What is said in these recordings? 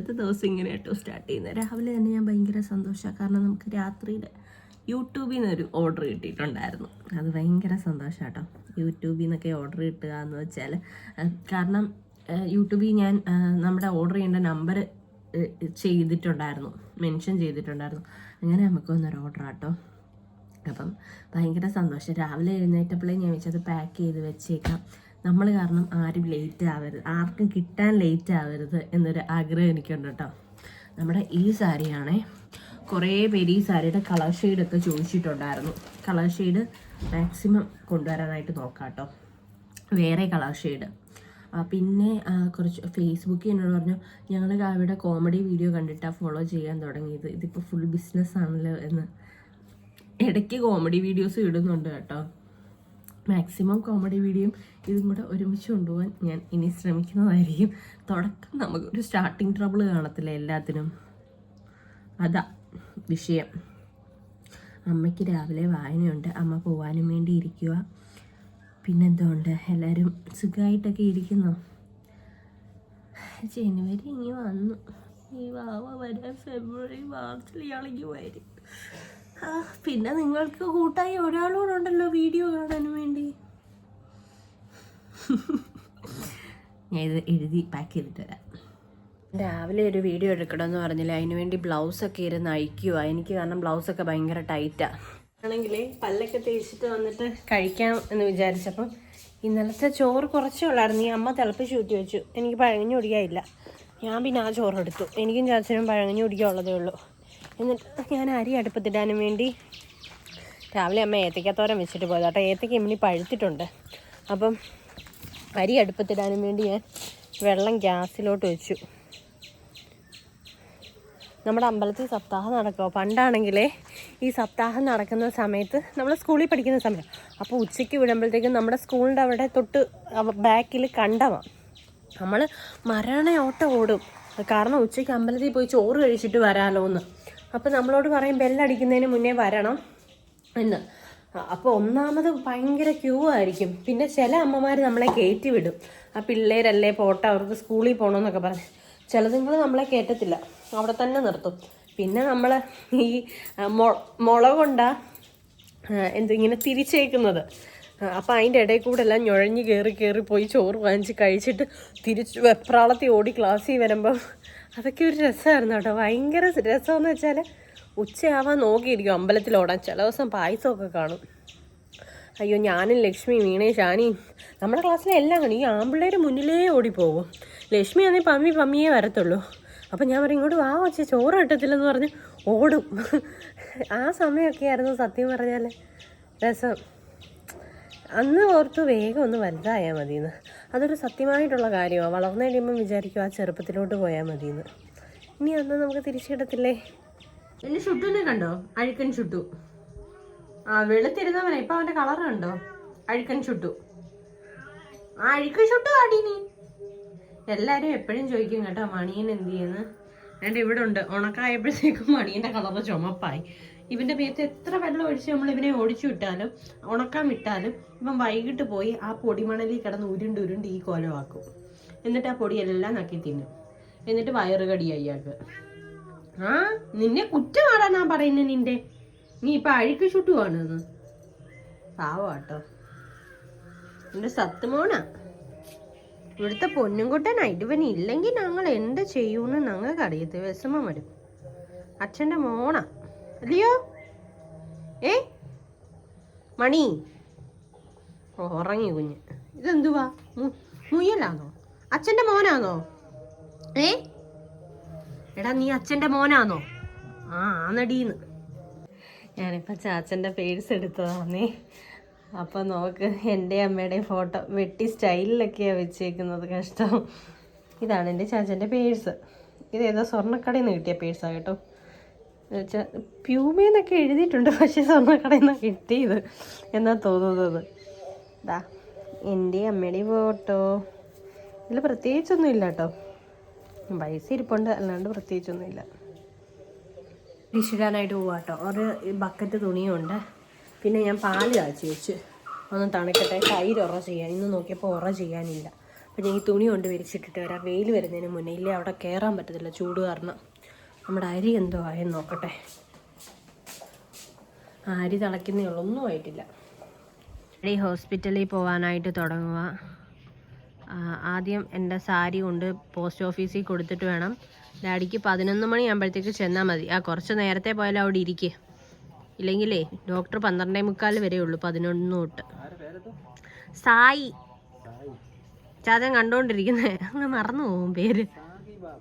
ഇന്നലത്തെ ദിവസം ഇങ്ങനെ കേട്ടോ സ്റ്റാർട്ട് ചെയ്യുന്നത്. രാവിലെ തന്നെ ഞാൻ ഭയങ്കര സന്തോഷമാണ് കാരണം നമുക്ക് രാത്രിയിൽ യൂട്യൂബിൽ നിന്ന് ഒരു ഓർഡർ കിട്ടിയിട്ടുണ്ടായിരുന്നു. അത് ഭയങ്കര സന്തോഷം കേട്ടോ യൂട്യൂബിൽ നിന്നൊക്കെ ഓർഡർ കിട്ടുക എന്ന് വെച്ചാൽ കാരണം യൂട്യൂബിൽ ഞാൻ നമ്മുടെ ഓർഡർ ചെയ്യേണ്ട നമ്പർ ചെയ്തിട്ടുണ്ടായിരുന്നു. മെൻഷൻ ചെയ്തിട്ടുണ്ടായിരുന്നു. അങ്ങനെ നമുക്ക് വന്നൊരു ഓർഡർ ആട്ടോ. അപ്പം ഭയങ്കര സന്തോഷം. രാവിലെ എഴുന്നേറ്റപ്പോഴേ ഞാൻ വെച്ചത് പാക്ക് ചെയ്ത് വെച്ചേക്കാം. നമ്മൾ കാരണം ആരും ലേറ്റ് ആവരുത്. ആർക്കും കിട്ടാൻ ലേറ്റ് ആവരുത് എന്നൊരു ആഗ്രഹം എനിക്കുണ്ട് കേട്ടോ. നമ്മുടെ ഈ സാരിയാണേ. കുറേ പേര് ഈ സാരിയുടെ കളർ ഷെയ്ഡൊക്കെ ചോദിച്ചിട്ടുണ്ടായിരുന്നു. കളർ ഷെയ്ഡ് മാക്സിമം കൊണ്ടുവരാനായിട്ട് നോക്കാം കേട്ടോ. വേറെ കളർ ഷെയ്ഡ് പിന്നെ കുറച്ച് ഫേസ്ബുക്കിൽ എന്നോട് പറഞ്ഞു ഞങ്ങൾ അവിടെ കോമഡി വീഡിയോ കണ്ടിട്ടാണ് ഫോളോ ചെയ്യാൻ തുടങ്ങിയത്. ഇതിപ്പോൾ ഫുൾ ബിസിനസ്സാണല്ലോ എന്ന്. ഇടയ്ക്ക് കോമഡി വീഡിയോസ് ഇടുന്നുണ്ട് കേട്ടോ. മാക്സിമം കോമഡി വീഡിയോയും ഇതും കൂടെ ഒരുമിച്ച് കൊണ്ടുപോകാൻ ഞാൻ ഇനി ശ്രമിക്കുന്നതായിരിക്കും. തുടക്കം നമുക്കൊരു സ്റ്റാർട്ടിങ് ട്രബിൾ കാണത്തില്ല എല്ലാത്തിനും. അതാ വിഷയം. അമ്മയ്ക്ക് രാവിലെ വായനയുണ്ട്. അമ്മ പോവാനും വേണ്ടി ഇരിക്കുക പിന്നെന്തുകൊണ്ട് എല്ലാവരും സുഖമായിട്ടൊക്കെ ഇരിക്കുന്നു? ജനുവരി ഇനി വന്നു. ഈ വാവ വരാൻ ഫെബ്രുവരി മാർച്ചിൽ ഇയാളെങ്കിൽ വരും. പിന്നെ നിങ്ങൾക്ക് കൂട്ടായി ഒരാളോടുണ്ടല്ലോ വീഡിയോ കാണാൻ വേണ്ടി. ഞാൻ ഇത് എഴുതി പാക്ക് ചെയ്തിട്ട് വരാം. രാവിലെ ഒരു വീഡിയോ എടുക്കണമെന്ന് പറഞ്ഞില്ല? അതിന് വേണ്ടി ബ്ലൗസൊക്കെ ഇരുന്ന് അയക്കുക എനിക്ക് കാരണം ബ്ലൗസൊക്കെ ഭയങ്കര ടൈറ്റാ ആണെങ്കിൽ പല്ലൊക്കെ തേച്ചിട്ട് വന്നിട്ട് കഴിക്കാം എന്ന് വിചാരിച്ചപ്പം ഇന്നലത്തെ ചോറ് കുറച്ചേ ഉള്ളായിരുന്നു. ഈ അമ്മ തിളപ്പിച്ച് ചൂട്ടി വെച്ചു. എനിക്ക് പഴങ്ങഞ്ഞു കുടിക്കാനില്ല. ഞാൻ പിന്നെ ആ ചോറ് എടുത്തു. എനിക്കും ചാച്ചനും പഴങ്ങഞ്ഞു കുടിക്കാനുള്ളതേ ഉള്ളൂ. എന്നിട്ട് ഞാൻ അരി അടുപ്പത്തിടാനും വേണ്ടി രാവിലെ അമ്മ ഏത്തയ്ക്കത്തോരൻ വെച്ചിട്ട് പോയത്. കേട്ടോ ഏത്തക്ക ഇമ്മിണി പഴുത്തിട്ടുണ്ട്. അപ്പം അരി അടുപ്പത്തിടാനും വേണ്ടി ഞാൻ വെള്ളം ഗ്യാസിലോട്ട് വെച്ചു. നമ്മുടെ അമ്പലത്തിൽ സപ്താഹം നടക്കുക പണ്ടാണെങ്കിലേ ഈ സപ്താഹം നടക്കുന്ന സമയത്ത് നമ്മൾ സ്കൂളിൽ പഠിക്കുന്ന സമയം. അപ്പോൾ ഉച്ചയ്ക്ക് വിടുമ്പോഴത്തേക്കും നമ്മുടെ സ്കൂളിന്റെ അവിടെ തൊട്ട് ബാക്കിൽ കണ്ടവാം. നമ്മൾ മരണയോട്ടം ഓടും. കാരണം ഉച്ചയ്ക്ക് അമ്പലത്തിൽ പോയി ചോറ് കഴിച്ചിട്ട് വരാമല്ലോ എന്ന് അപ്പോൾ നമ്മളോട് പറയും ബെല്ലടിക്കുന്നതിന് മുന്നേ വരണം എന്ന്. അപ്പോൾ ഒന്നാമത് ഭയങ്കര ക്യൂ ആയിരിക്കും. പിന്നെ ചില അമ്മമാർ നമ്മളെ കയറ്റി വിടും ആ പിള്ളേരല്ലേ പോട്ടെ അവർക്ക് സ്കൂളിൽ പോകണമെന്നൊക്കെ പറഞ്ഞ്. ചിലതുങ്ങൾ നമ്മളെ കയറ്റത്തില്ല അവിടെ തന്നെ നിർത്തും. പിന്നെ നമ്മൾ ഈ മുളകൊണ്ട എന്തിങ്ങനെ തിരിച്ചേക്കുന്നത്. അപ്പോൾ അതിന്റെ ഇടയിൽ കൂടെ എല്ലാം ഞുഴഞ്ഞ് കയറി കയറി പോയി ചോറ് വാങ്ങിച്ച് കഴിച്ചിട്ട് തിരിച്ച് വെപ്രാളത്തിൽ ഓടി ക്ലാസ്സിൽ വരുമ്പം അതൊക്കെ ഒരു രസമായിരുന്നു കേട്ടോ. ഭയങ്കര രസമെന്ന് വെച്ചാൽ ഉച്ചയാവാൻ നോക്കിയിരിക്കും അമ്പലത്തിൽ ഓടാൻ. ചില ദിവസം പായസമൊക്കെ കാണും. അയ്യോ ഞാനും ലക്ഷ്മി വീണേ ഷാനി നമ്മുടെ ക്ലാസ്സിലെ എല്ലാം കാണും. ഈ ആമ്പിള്ളേർ മുന്നിലേ ഓടിപ്പോകും. ലക്ഷ്മി ആണെങ്കിൽ പമ്മി പമ്മിയേ വരത്തുള്ളൂ. അപ്പം ഞാൻ പറയും ഇങ്ങോട്ട് വാ വച്ച് ചോറ് കിട്ടത്തില്ലെന്ന് പറഞ്ഞ് ഓടും. ആ സമയമൊക്കെ ആയിരുന്നു സത്യം പറഞ്ഞാൽ രസം. അന്ന് ഓർത്തു വേഗം ഒന്ന് വലുതായാൽ മതിയെന്ന്. അതൊരു സത്യമായിട്ടുള്ള കാര്യമാണ് വളർന്നു കഴിയുമ്പം വിചാരിക്കും ആ ചെറുപ്പത്തിലോട്ട് പോയാൽ മതിയെന്ന്. ഇനി അന്ന് നമുക്ക് തിരിച്ചിടത്തില്ലേ? എന്നെ ഷുട്ടുനെ കണ്ടോ? അഴുക്കൻ ഷുട്ടു. ആ വെളുത്തിരുന്നവനെ. ഇപ്പൊ അവന്റെ കളർ കണ്ടോ? അഴുക്കൻ ഷുട്ടു. ആ അഴുക്കൻ ഷുട്ടു ആടീനി എല്ലാരും എപ്പോഴും ചോദിക്കും കേട്ടോ മണിയൻ എന്ത് ചെയ്യുന്നു എന്റെ ഇവിടെ ഉണ്ട്. ഉണക്കായപ്പോഴത്തേക്കും മണിയന്റെ കളർ ചുമപ്പായി. ഇവന്റെ മേത്ത് എത്ര വെള്ളം ഒഴിച്ച് നമ്മൾ ഇവനെ ഓടിച്ചു വിട്ടാലും ഉണക്കാൻ വിട്ടാലും ഇവൻ വൈകിട്ട് പോയി ആ പൊടിമണലിൽ കിടന്ന് ഉരുണ്ട് ഉരുണ്ട് ഈ കോലമാക്കും. എന്നിട്ട് ആ പൊടിയെല്ലാം നക്കി തിന്നും. എന്നിട്ട് വയറ് കടിയായി അയാൾക്ക്. ആ നിന്നെ കുറ്റമാടാ ഞാൻ പറയുന്നത് നിന്റെ. നീ ഇപ്പൊ അഴുക്ക് ചുട്ടുവാണെന്ന് പാവാട്ടോ എന്റെ സത്തുമോണാ ഇവിടുത്തെ പൊന്നുംകുട്ടനായിട്ട് ഇവൻ ഇല്ലെങ്കിൽ ഞങ്ങൾ എന്ത് ചെയ്യൂന്ന് ഞങ്ങൾക്ക് അറിയത്ത് വിഷമം വരും. അച്ഛന്റെ മോണാ അല്ലയോ ഏ? മണി? ഓ, ഉറങ്ങി കുഞ്ഞ്. ഇതെന്തുവാ? മുയലാണോ അച്ഛന്റെ മോനാണോ ഏ? എടാ നീ അച്ഛന്റെ മോനാണോ ആ ആന്നടീന്ന്. ഞാനിപ്പോൾ ചാച്ചന്റെ പേഴ്സ് എടുത്തതാന്നേ. അപ്പം നോക്ക് എന്റെ അമ്മയുടെ ഫോട്ടോ വെട്ടി സ്റ്റൈലിലൊക്കെയാണ് വെച്ചേക്കുന്നത് കഷ്ടം. ഇതാണ് എന്റെ ചാച്ചന്റെ പേഴ്സ്. ഇത് ഏതോ സ്വർണക്കടയിൽ നിന്ന് കിട്ടിയ പേഴ്സാണ് കേട്ടോ. എന്നുവെച്ചാൽ പ്യൂമേന്നൊക്കെ എഴുതിയിട്ടുണ്ട് പക്ഷേ സ്വർണക്കടയിൽ നിന്നാണ് കിട്ടിയത് എന്നാ തോന്നുന്നത്. ദാ എന്റെ അമ്മയുടെ ഫോട്ടോ. ഇതിൽ പ്രത്യേകിച്ചൊന്നും ഇല്ല കേട്ടോ പൈസ ഇരിപ്പുണ്ട് അല്ലാണ്ട് പ്രത്യേകിച്ചൊന്നും പ്രത്യേകിച്ചൊന്നുമില്ല ഡിഷിടാനായിട്ട് പോവാട്ടോ ഒരു ബക്കറ്റ് തുണിയുണ്ട്. പിന്നെ ഞാൻ പാൽ കാച്ചി വെച്ച്. ഒന്ന് തണുക്കട്ടെ. തൈര് ഉറ ചെയ്യാൻ. ഇന്ന് നോക്കിയപ്പോൾ ഉറ ചെയ്യാനില്ല. അപ്പം ഞാൻ ഈ തുണി കൊണ്ട് വിരിച്ചിട്ടിട്ട് വരാം. വെയിൽ വരുന്നതിന് മുന്നേ. ഇല്ലേ അവിടെ കയറാൻ പറ്റത്തില്ല. ചൂട് കാരണം. നമ്മുടെ അരി എന്തോ ആയെന്ന് നോക്കട്ടെ. ആ, അരി തിളയ്ക്കുന്നേ ഉള്ളൂ. ഒന്നും ആയിട്ടില്ല. ഈ ഹോസ്പിറ്റലിൽ പോകാനായിട്ട് തുടങ്ങുക. ആദ്യം എന്റെ സാരി കൊണ്ട് പോസ്റ്റ് ഓഫീസിൽ കൊടുത്തിട്ട് വേണം. ഡാഡിക്ക് പതിനൊന്ന് മണിയാകുമ്പോഴത്തേക്ക് ചെന്നാൽ മതി. ആ കുറച്ച് നേരത്തെ പോയാലും അവിടെ ഇരിക്കുക ഇല്ലെങ്കിലേ ഡോക്ടർ പന്ത്രണ്ടേ മുക്കാൽ വരെ ഉള്ളൂ പതിനൊന്ന് തൊട്ട്. സായി. ചാച്ചൻ കണ്ടോണ്ടിരിക്കുന്നേ. അങ്ങ് മറന്നു പോകും പേര്.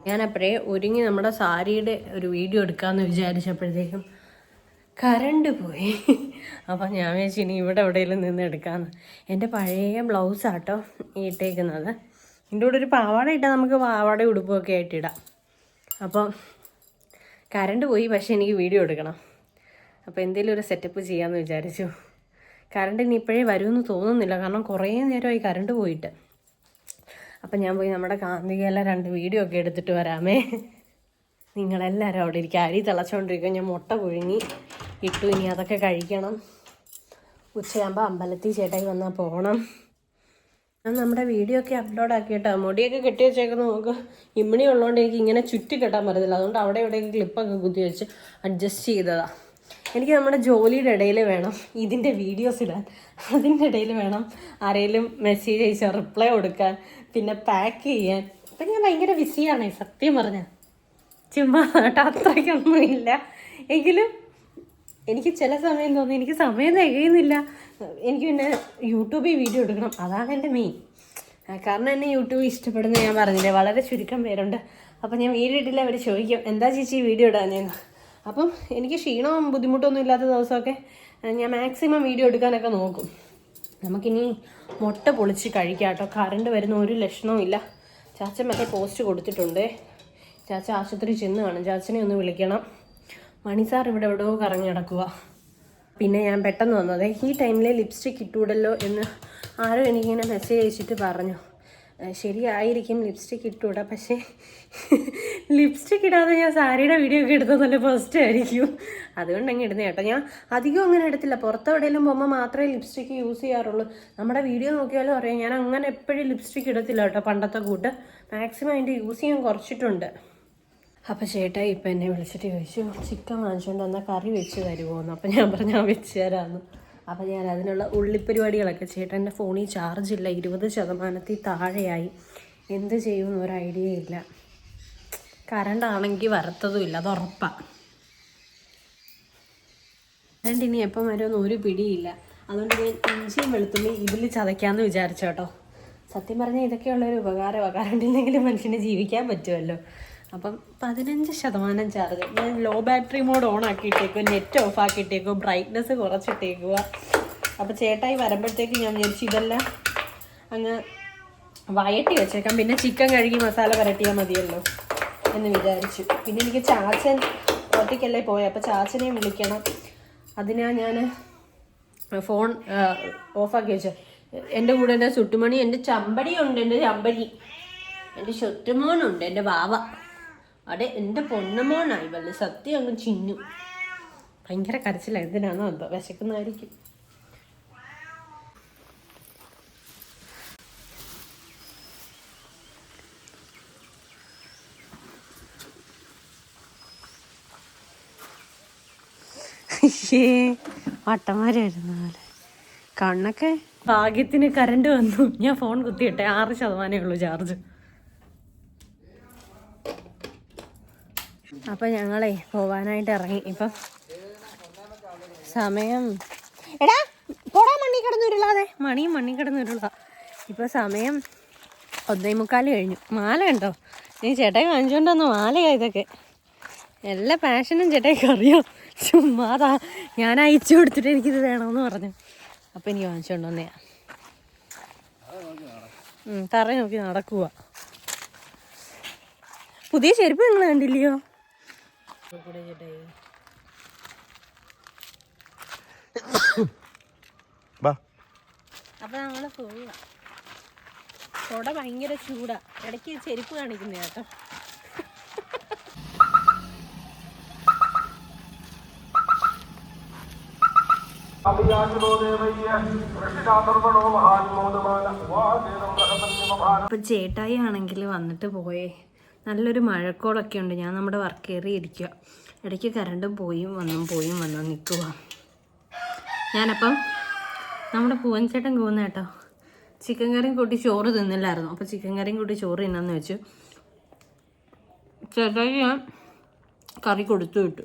ഞാൻ അപ്പോഴേ ഒരുങ്ങി നമ്മുടെ സാരിയുടെ ഒരു വീഡിയോ എടുക്കാമെന്ന് വിചാരിച്ചപ്പോഴത്തേക്കും കറണ്ട് പോയി. അപ്പം ഞാൻ വിചാരിച്ചു ഇനി ഇവിടെ എവിടെയെങ്കിലും നിന്ന് എടുക്കാമെന്ന് എന്റെ പഴയ ബ്ലൗസാട്ടോ ഇട്ടേക്കുന്നത്. ഇതിന്റെ കൂടെ ഒരു പാവാട ഇട്ടാൽ നമുക്ക് പാവാട ഉടുപ്പൊക്കെ ആയിട്ട് ഇടാം. അപ്പം കറണ്ട് പോയി പക്ഷേ എനിക്ക് വീഡിയോ എടുക്കണം. അപ്പോൾ എന്തെങ്കിലും ഒരു സെറ്റപ്പ് ചെയ്യാമെന്ന് വിചാരിച്ചു. കറണ്ട് ഇനി ഇപ്പോഴേ വരുമെന്ന് തോന്നുന്നില്ല. കാരണം കുറേ നേരമായി കറണ്ട് പോയിട്ട്. അപ്പം ഞാൻ പോയി നമ്മുടെ കാന്തികയിലെ രണ്ട് വീഡിയോ ഒക്കെ എടുത്തിട്ട് വരാമേ. നിങ്ങളെല്ലാവരും അവിടെ ഇരിക്കുക അരി തിളച്ചുകൊണ്ടിരിക്കുക ഞാൻ മുട്ട പുഴുങ്ങി ഇട്ടു. ഇനി അതൊക്കെ കഴിക്കണം. ഉച്ചയാകുമ്പോൾ അമ്പലത്തിൽ ചേട്ടായി വന്നാൽ പോകണം ഞാൻ നമ്മുടെ വീഡിയോ ഒക്കെ അപ്ലോഡ് ആക്കിയിട്ടോ. മുടിയൊക്കെ കെട്ടി വെച്ചേക്കുന്ന നമുക്ക്. ഇമ്മിണി ഉള്ളതുകൊണ്ട് എനിക്ക് ഇങ്ങനെ ചുറ്റി കെട്ടാൻ പറ്റത്തില്ല. അതുകൊണ്ട് അവിടെ ഇവിടെയൊക്കെ ക്ലിപ്പൊക്കെ കുത്തി വെച്ച് അഡ്ജസ്റ്റ് ചെയ്തതാണ് എനിക്ക് നമ്മുടെ ജോലിയുടെ ഇടയിൽ വേണം. ഇതിന്റെ വീഡിയോസ് ഇടാൻ. അതിന്റെ ഇടയിൽ വേണം ആരെങ്കിലും മെസ്സേജ് അയച്ചാൽ റിപ്ലൈ കൊടുക്കാൻ. പിന്നെ പാക്ക് ചെയ്യാൻ. അപ്പം ഞാൻ ഭയങ്കര ബിസിയാണ് സത്യം പറഞ്ഞ. ചുമ്മാ അത്രയ്ക്കൊന്നും ഇല്ല എങ്കിലും എനിക്ക് ചില സമയം തോന്നി എനിക്ക് സമയം തികയുന്നില്ല. എനിക്ക് പിന്നെ യൂട്യൂബിൽ വീഡിയോ എടുക്കണം. അതാണ് എന്റെ മെയിൻ കാരണം എന്നെ യൂട്യൂബ് ഇഷ്ടപ്പെടുന്ന ഞാൻ പറഞ്ഞില്ലേ. വളരെ ചുരുക്കം പേരുണ്ട്. അപ്പം ഞാൻ വീഡിയോ ഇട്ടില്ല അവർ ചോദിക്കും എന്താ ചേച്ചി വീഡിയോ ഇടാനേന്ന് അപ്പം എനിക്ക് ക്ഷീണവും ബുദ്ധിമുട്ടൊന്നും ഇല്ലാത്ത ദിവസമൊക്കെ ഞാൻ മാക്സിമം വീഡിയോ എടുക്കാനൊക്കെ നോക്കും. നമുക്കിനി മുട്ട പൊളിച്ച് കഴിക്കാം കേട്ടോ. കറണ്ട് വരുന്ന ഒരു ലക്ഷണവും ഇല്ല. ചാച്ച മറ്റേ പോസ്റ്റ് കൊടുത്തിട്ടുണ്ട്. ചാച്ച ആശുപത്രി ചെന്ന് കാണും. ചാച്ചനെ ഒന്ന് വിളിക്കണം. മണി സാർ ഇവിടെ എവിടെയോ കറങ്ങി കിടക്കുക പിന്നെ ഞാൻ പെട്ടെന്ന് വന്നത് ഈ ടൈമിലെ ലിപ്സ്റ്റിക് ഇട്ടൂടല്ലോ എന്ന് ആരോ എനിക്കിങ്ങനെ മെസ്സേജ് അയച്ചിട്ട് പറഞ്ഞു. "ഏഹ് ശരിയായിരിക്കും ലിപ്സ്റ്റിക് ഇട്ടൂടാ. പക്ഷേ ലിപ്സ്റ്റിക് ഇടാതെ ഞാൻ സാരിയുടെ വീഡിയോ ഒക്കെ എടുത്തത് നല്ല ഫസ്റ്റ് ആയിരിക്കും. അതുകൊണ്ട് അങ്ങ് ഇടുന്ന കേട്ടോ. ഞാൻ അധികം അങ്ങനെ എടുത്തില്ല പുറത്തെവിടെയെങ്കിലും പോകുമ്പോൾ മാത്രമേ ലിപ്സ്റ്റിക് യൂസ് ചെയ്യാറുള്ളൂ. നമ്മുടെ വീഡിയോ നോക്കിയാലും അറിയാം. ഞാൻ അങ്ങനെ എപ്പോഴും ലിപ്സ്റ്റിക് ഇടത്തില്ല കേട്ടോ പണ്ടത്തെ കൂട്ട്. മാക്സിമം അതിന്റെ യൂസ് ചെയ്യാൻ കുറച്ചിട്ടുണ്ട്. അപ്പം ചേട്ടാ ഇപ്പം എന്നെ വിളിച്ചിട്ട് ചോദിച്ചു ചിക്കൻ വാങ്ങിച്ചുകൊണ്ട് വന്നാൽ കറി വെച്ച് തരുമോ എന്ന് അപ്പം ഞാൻ പറഞ്ഞു വെച്ച് തരാമെന്ന് അപ്പം ഞാൻ അതിനുള്ള ഉള്ളിപ്പരിപാടികളൊക്കെ ചേട്ടന്റെ ഫോണിൽ ചാർജ് ഇല്ല. ഇരുപത് ശതമാനത്തിൽ താഴെയായി. എന്ത് ചെയ്യുമെന്ന് ഒരു ഐഡിയ ഇല്ല. കറണ്ട് ആണെങ്കിൽ വരത്തതും ഇല്ല. അത് ഉറപ്പാണ് കറണ്ട് ഇനി എപ്പം വരുമെന്ന് ഒരു പിടിയില്ല. അതുകൊണ്ട് ഞാൻ ഇഞ്ചിയും വെളുത്തുള്ളി ഇതിൽ ചതയ്ക്കാമെന്ന് വിചാരിച്ചോട്ടോ സത്യം പറഞ്ഞാൽ ഇതൊക്കെയുള്ളൊരു ഉപകാരമാണ് കറണ്ടില്ലെങ്കിലും മനുഷ്യന് ജീവിക്കാൻ പറ്റുമല്ലോ അപ്പം പതിനഞ്ച് ശതമാനം ചാർജ്. ഞാൻ ലോ ബാറ്ററി മോഡ് ഓൺ ആക്കിയിട്ടേക്കും നെറ്റ് ഓഫ് ആക്കിയിട്ടേക്കും ബ്രൈറ്റ്നസ് കുറച്ചിട്ടേക്കുക അപ്പോൾ ചേട്ടായി വരുമ്പോഴത്തേക്ക് ഞാൻ വിചാരിച്ചു ഇതെല്ലാം അങ്ങ് വയറ്റി വെച്ചേക്കാം. പിന്നെ ചിക്കൻ കഴുകി മസാല പുരട്ടിയാൽ മതിയല്ലോ എന്ന് വിചാരിച്ചു. പിന്നെ എനിക്ക് ചാച്ചൻ ഒറ്റയ്ക്കല്ലേ പോയത് അപ്പോൾ ചാച്ചനെ വിളിക്കണം. അതിനാ ഞാൻ ഫോൺ ഓഫാക്കി വെച്ചു. എന്റെ കൂടെ എന്റെ ചുട്ടുമണി എന്റെ ചമ്പടിയുണ്ട് എന്റെ ചമ്പടി. എന്റെ ചുറ്റുമോനുണ്ട് എന്റെ വാവ. അടെ എന്റെ പൊണ്ണമോണായി വല്ല സത്യം അങ്ങ് ചിന്നു. ഭയങ്കര കരച്ചില്ല എന്തിനാണോ എന്തോ വിശക്കുന്നതായിരിക്കും. വട്ടന്മാര് വരുന്ന പോലെ കണ്ണൊക്കെ? ഭാഗ്യത്തിന് കറണ്ട് വന്നു. ഞാൻ ഫോൺ കുത്തിയിട്ടെ ആറ് ശതമാനമേ ഉള്ളൂ ചാർജ് അപ്പൊ ഞങ്ങളെ പോവാനായിട്ട് ഇറങ്ങി. ഇപ്പം സമയം എടാ പോടാ മണ്ണി കിടന്നുരുളാതെ മണിയും മണ്ണി കിടന്നുരുള ഇപ്പൊ സമയം ഒന്നേ മുക്കാൽ കഴിഞ്ഞു. മാല ഉണ്ടോ നീ ചേട്ടായി വാങ്ങിച്ചുകൊണ്ട് വന്ന മാലയാ ഇതൊക്കെ. എല്ലാ പാഷനും ചേട്ടായിക്ക് അറിയാം? ചുമ്മാതാ ഞാൻ അയച്ചു കൊടുത്തിട്ട് എനിക്കിത് വേണമെന്ന് പറഞ്ഞു. അപ്പം എനിക്ക് വാങ്ങിച്ചുകൊണ്ട് വന്നെയാ തറ നോക്കി നടക്കുക പുതിയ ചെരുപ്പ് നിങ്ങൾ കണ്ടില്ലയോ? കൂടെ ചേട്ടായി അപ്പൊ ഞങ്ങൾ പോവുക. കൊട ഭയങ്കര ചൂടാ. ഇടയ്ക്ക് ചെരുപ്പ് കാണിക്കുന്ന കേട്ടോ. അപ്പോൾ ചേട്ടായി ആണെങ്കിൽ വന്നിട്ട് പോയേ. നല്ലൊരു മഴക്കോളൊക്കെ ഉണ്ട്. ഞാൻ നമ്മുടെ വർക്ക് കയറി ഇരിക്കുക ഇടയ്ക്ക് കരണ്ടും പോയും വന്നും പോയും വന്നും നിൽക്കുക ഞാനപ്പം നമ്മുടെ പൂവൻ ചേട്ടൻ പോകുന്ന കേട്ടോ. ചിക്കൻ കറിയും കൂട്ടി ചോറ് തിന്നില്ലായിരുന്നു. അപ്പോൾ ചിക്കൻ കറിയും കൂട്ടി ചോറ് തിന്നാന്ന് വെച്ചു. ചേട്ടായി ഞാൻ കറി കൊടുത്തു വിട്ടു.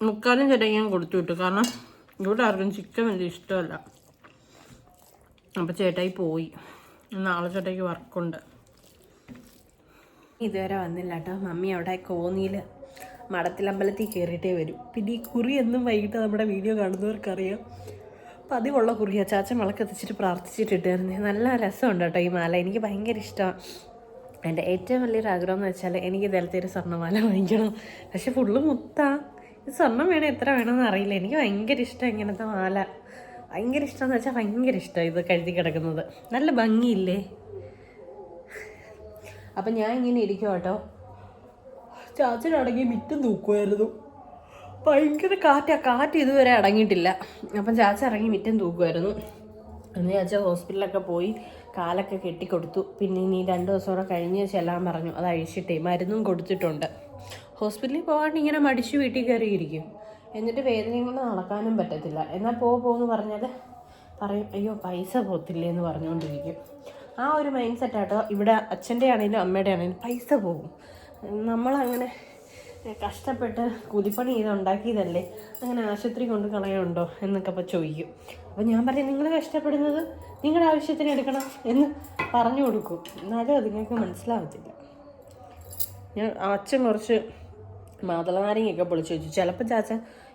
മുക്കാലും ചേട്ടായി ഞാൻ കൊടുത്തു വിട്ടു. കാരണം ഇവിടെ ആർക്കും ചിക്കൻ വലിയ ഇഷ്ടമല്ല. അപ്പോൾ ചേട്ടായി പോയി. നാളെ ചേട്ടായിക്ക് വർക്കുണ്ട് ഇതുവരെ വന്നില്ല കേട്ടോ മമ്മി അവിടെ കോന്നിയിൽ മടത്തിലമ്പലത്തിൽ കയറിയിട്ടേ വരും. പിന്നെ ഈ കുറി എന്നും വൈകിട്ട് നമ്മുടെ വീഡിയോ കാണുന്നവർക്കറിയാം. പതിവുള്ള കുറിയ ചാച്ചൻ വിളക്കെത്തിച്ചിട്ട് പ്രാർത്ഥിച്ചിട്ടിട്ടായിരുന്നു. നല്ല രസമുണ്ട് കേട്ടോ ഈ മാല. എനിക്ക് ഭയങ്കര ഇഷ്ടമാണ് എന്റെ ഏറ്റവും വലിയൊരു ആഗ്രഹം എന്ന് വെച്ചാൽ എനിക്ക് ഇതിലത്തെ ഒരു സ്വർണമാല വാങ്ങിക്കണം. പക്ഷെ ഫുള്ള് ഇത് സ്വർണം വേണം എത്ര വേണമെന്ന് അറിയില്ല. എനിക്ക് ഭയങ്കര ഇഷ്ടം ഇങ്ങനത്തെ മാല. ഭയങ്കര ഇഷ്ടമെന്ന് വെച്ചാൽ ഭയങ്കര ഇഷ്ടമാണ് ഇത് കഴുതി കിടക്കുന്നത്. നല്ല ഭംഗിയില്ലേ? അപ്പം ഞാൻ ഇങ്ങനെ ഇരിക്കും കേട്ടോ. ചാച്ചനാണെങ്കിൽ മിറ്റും തൂക്കുമായിരുന്നു ഭയങ്കര കാറ്റാ കാറ്റ് ഇതുവരെ അടങ്ങിയിട്ടില്ല. അപ്പം ചാച്ച ഇറങ്ങി മിറ്റം തൂക്കുമായിരുന്നു അന്ന് ചാച്ച ഹോസ്പിറ്റലിലൊക്കെ പോയി കാലൊക്കെ കെട്ടിക്കൊടുത്തു. പിന്നെ ഇനി രണ്ട് ദിവസം കൂടെ കഴിഞ്ഞ് ചെല്ലാൻ പറഞ്ഞു. അത് അഴിച്ചിട്ടേ മരുന്നും കൊടുത്തിട്ടുണ്ട്. ഹോസ്പിറ്റലിൽ പോകാണ്ട് ഇങ്ങനെ മടിച്ച് വീട്ടിൽ കയറിയിരിക്കും. എന്നിട്ട് വേദനയും കൊണ്ട് നടക്കാനും പറ്റത്തില്ല. എന്നാൽ പോ പോന്ന് പറഞ്ഞാൽ പറയും. അയ്യോ പൈസ പോത്തില്ലേ എന്ന് പറഞ്ഞുകൊണ്ടിരിക്കും. ആ ഒരു മൈൻഡ് സെറ്റാട്ടോ ഇവിടെ അച്ഛന്റെ ആണെങ്കിലും അമ്മയുടെ ആണെങ്കിലും പൈസ പോകും. നമ്മളങ്ങനെ കഷ്ടപ്പെട്ട് കുതിപ്പണി ചെയ്ത് ഉണ്ടാക്കിയതല്ലേ? അങ്ങനെ ആശുപത്രി കൊണ്ട് കളയുണ്ടോ എന്നൊക്കെ അപ്പോൾ ചോദിക്കും. അപ്പോൾ ഞാൻ പറയും നിങ്ങൾ കഷ്ടപ്പെടുന്നത് നിങ്ങളുടെ ആവശ്യത്തിന് എടുക്കണം എന്ന് പറഞ്ഞു കൊടുക്കും. എന്നാലും അത് നിങ്ങൾക്ക് മനസ്സിലാവത്തില്ല. ഞാൻ അച്ഛൻ കുറച്ച് മാതളനാരങ്ങയൊക്കെ പൊളിച്ച് വെച്ചു. ചിലപ്പോൾ ചാച്ച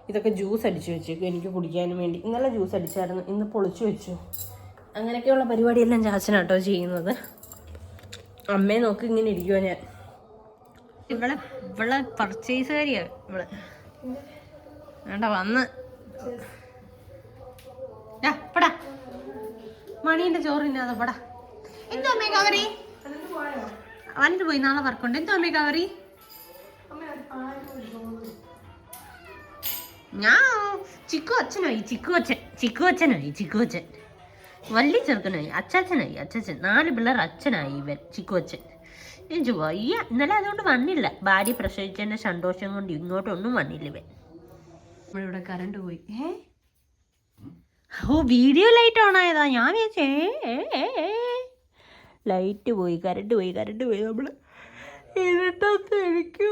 ഇതൊക്കെ ജ്യൂസ് അടിച്ചു വെച്ചേക്കും. എനിക്ക് കുടിക്കാനും വേണ്ടി. ഇന്നലെ ജ്യൂസ് അടിച്ചായിരുന്നു. ഇന്ന് പൊളിച്ചു വെച്ചു. അങ്ങനെയൊക്കെയുള്ള പരിപാടിയെല്ലാം ചാച്ചനാട്ടോ ചെയ്യുന്നത്. അമ്മയെ നോക്കി ഇങ്ങനെ ഇരിക്കുവോ ഞാൻ. ഇവിടെ ഇവളെ പർച്ചേസുകാരിയാ ഇവിടെ വേണ്ട വന്ന്. പടാ. മണീന്റെ ചോറിനാതെ പടാ. എന്തോ അമ്മേ കവറി? വന്നിട്ട് പോയി നാളെ വർക്കുണ്ട് എന്തോ അമ്മേ കവറി? ഞാൻ ചിക്കു അച്ഛനായി ചിക്കു അച്ഛൻ ചിക്കു അച്ഛനായി ചിക്കു അച്ഛൻ. വലിയ ചെറുക്കനായി അച്ചാച്ചനായി അച്ചാച്ചൻ. നാല് പിള്ളേർ അച്ഛനായി ഇവൻ ചിക്കു അച്ഛൻ എനിക്ക് വയ്യ ഇന്നലെ അതുകൊണ്ട് വന്നില്ല. ഭാര്യ പ്രസവിച്ചതിന്റെ സന്തോഷം കൊണ്ട് ഇങ്ങോട്ടൊന്നും വന്നില്ല ഇവൻ. നമ്മളിവിടെ കറണ്ട് പോയി. ഏ? ഓ വീഡിയോ ലൈറ്റ് ഓൺ ആയതാ. ഞാൻ വിചാരിച്ചേ ലൈറ്റ് പോയി കറണ്ട് പോയി കറണ്ട് പോയി. നമ്മൾ ഇരുട്ടത്ത് എനിക്ക്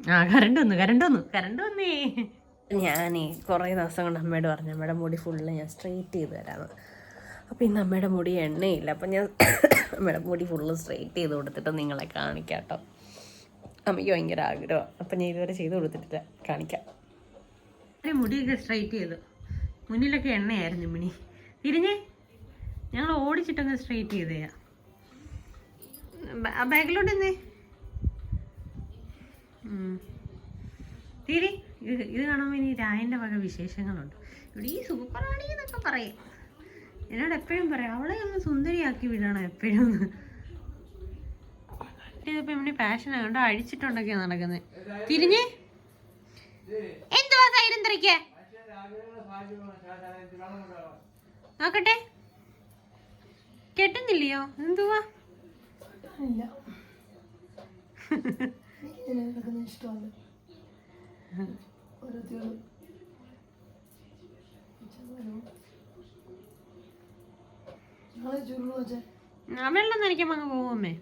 ആ കറണ്ട് വന്നു കറണ്ട് വന്നു കറണ്ട് വന്നേ. ഞാനേ കുറേ ദിവസം കൊണ്ട് അമ്മയോട് പറഞ്ഞു അമ്മയുടെ മുടി ഫുള്ള് ഞാൻ സ്ട്രെയിറ്റ് ചെയ്ത് തരാമെന്ന് അപ്പോൾ ഇന്ന് അമ്മയുടെ മുടി എണ്ണയില്ല. അപ്പം ഞാൻ അമ്മയുടെ മുടി ഫുള്ള് സ്ട്രെയിറ്റ് ചെയ്ത് കൊടുത്തിട്ട് നിങ്ങളെ കാണിക്കാം കേട്ടോ അമ്മയ്ക്ക് ഭയങ്കര ആഗ്രഹമാണ് അപ്പം ഞാൻ ഇതുവരെ ചെയ്ത് കൊടുത്തിട്ടില്ല. കാണിക്കാം. മുടിയൊക്കെ സ്ട്രെയിറ്റ് ചെയ്തു. മുന്നിലൊക്കെ എണ്ണയായിരുന്നു മിനി. തിരിഞ്ഞേ. ഞങ്ങൾ ഓടിച്ചിട്ടൊന്ന് സ്ട്രെയിറ്റ് ചെയ്തയാ. ബാഗിലോട്ട് എന്നേ തിരി. ഇത് കാണുമ്പോൾ ഇനി രായന്റെ വക വിശേഷങ്ങളുണ്ട്. ഇവിടെ ഈ സൂപ്പറാണി എന്നൊക്കെ പറയും. എന്നോട് എപ്പോഴും പറയാം അവളെ ഒന്ന് സുന്ദരിയാക്കി വിടണം എപ്പോഴും. പാഷൻ കണ്ടോ? എന്തുവാ നോക്കട്ടെ. എന്തുവാ? ഓരോരുത്തരും നാളെ ചുരുളു വെച്ചേ. വെള്ളം നനയ്ക്കുമ്പോൾ അങ്ങ് പോകുമേ